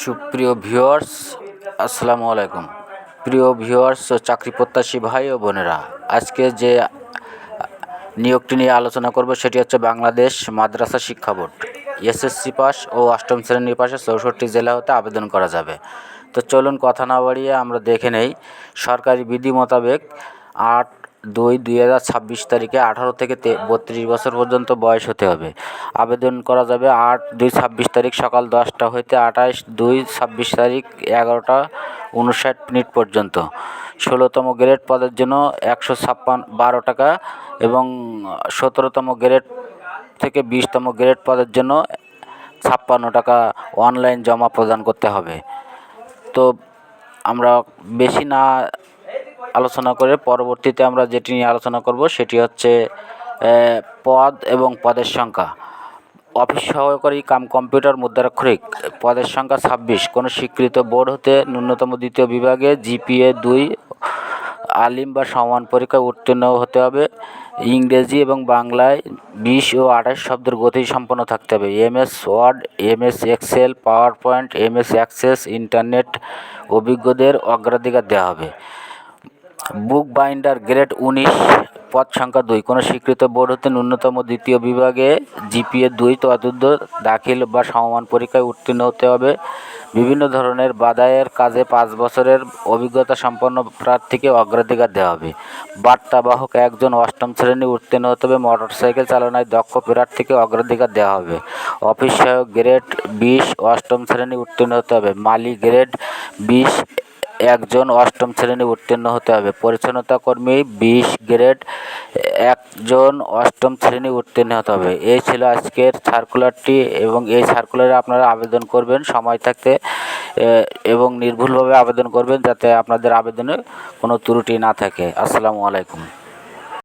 সুপ্রিয় ভিউয়ার্স, আসসালামু আলাইকুম। প্রিয় ভিউয়ার্স ও চাকরি প্রত্যাশী ভাই ও বোনেরা, আজকে যে নিয়োগটি নিয়ে আলোচনা করব সেটি হচ্ছে বাংলাদেশ মাদ্রাসা শিক্ষা বোর্ড। এসএসসি পাস ও অষ্টম শ্রেণির পাশে চৌষট্টি জেলা হতে আবেদন করা যাবে। তো চলুন কথা না বাড়িয়ে আমরা দেখে নেই। সরকারি বিধি মোতাবেক আট দুই দুই হাজার ছাব্বিশ তারিখে আঠারো থেকে তে, বত্রিশ বছর পর্যন্ত বয়স হতে হবে। আবেদন করা যাবে আট, দুই ছাব্বিশ তারিখ সকাল দশটা হইতে আঠাশ, দুই ছাব্বিশ তারিখ এগারোটা উনষাট মিনিট পর্যন্ত। ষোলোতম গ্রেড পদের জন্য একশো ছাপ্পান, বারো টাকা এবং সতেরোতম গ্রেড থেকে বিশতম গ্রেড পদের জন্য ছাপ্পান্ন টাকা অনলাইন জমা প্রদান করতে হবে। তো আমরা বেশি না আলোচনা করে পরবর্তীতে আমরা যেটি নিয়ে আলোচনা করব সেটি হচ্ছে পদ এবং পদের সংখ্যা। অফিস সহকারী কাম কম্পিউটার মুদ্রাক্ষরিক, পদের সংখ্যা ছাব্বিশ। কোনো স্বীকৃত বোর্ড হতে ন্যূনতম দ্বিতীয় বিভাগে জিপিএ দুই, আলিম বা সমান পরীক্ষায় উত্তীর্ণ হতে হবে। ইংরেজি এবং বাংলায় বিশ ও আঠাশ শব্দের গতি সম্পন্ন থাকতে হবে। MS Word, MS Excel PowerPoint MS Access, internet অভিজ্ঞদের অগ্রাধিকার দেওয়া হবে। বুক বাইন্ডার গ্রেড উনিশ, পদ সংখ্যা দুই। কোনো স্বীকৃত বোর্ড হতে ন্যূনতম দ্বিতীয় বিভাগে জিপিএ দুই তদুর্ধ দাখিল বা সমমান পরীক্ষায় উত্তীর্ণ হতে হবে। বিভিন্ন ধরনের বাদায়ের কাজে পাঁচ বছরের অভিজ্ঞতা সম্পন্ন প্রার্থীকে অগ্রাধিকার দেওয়া হবে। বার্তাবাহক একজন অষ্টম শ্রেণি উত্তীর্ণ হতে হবে। মোটরসাইকেল চালনায় দক্ষ প্রার্থীকে অগ্রাধিকার দেওয়া হবে। অফিস সহায়ক গ্রেড বিশ, অষ্টম শ্রেণি উত্তীর্ণ হতে হবে। মালি গ্রেড বিশ একজন অষ্টম শ্রেণি উত্তীর্ণ হতে হবে। পরিচ্ছন্নতা কর্মী বিশ গ্রেড, একজন অষ্টম শ্রেণি উত্তীর্ণ হতে হবে। এই ছিল আজকের সার্কুলারটি এবং এই সার্কুলারে আপনারা আবেদন করবেন, সময় থাকতে এবং নির্ভুলভাবে আবেদন করবেন যাতে আপনাদের আবেদনে কোনো ত্রুটি না থাকে। আসসালামু আলাইকুম।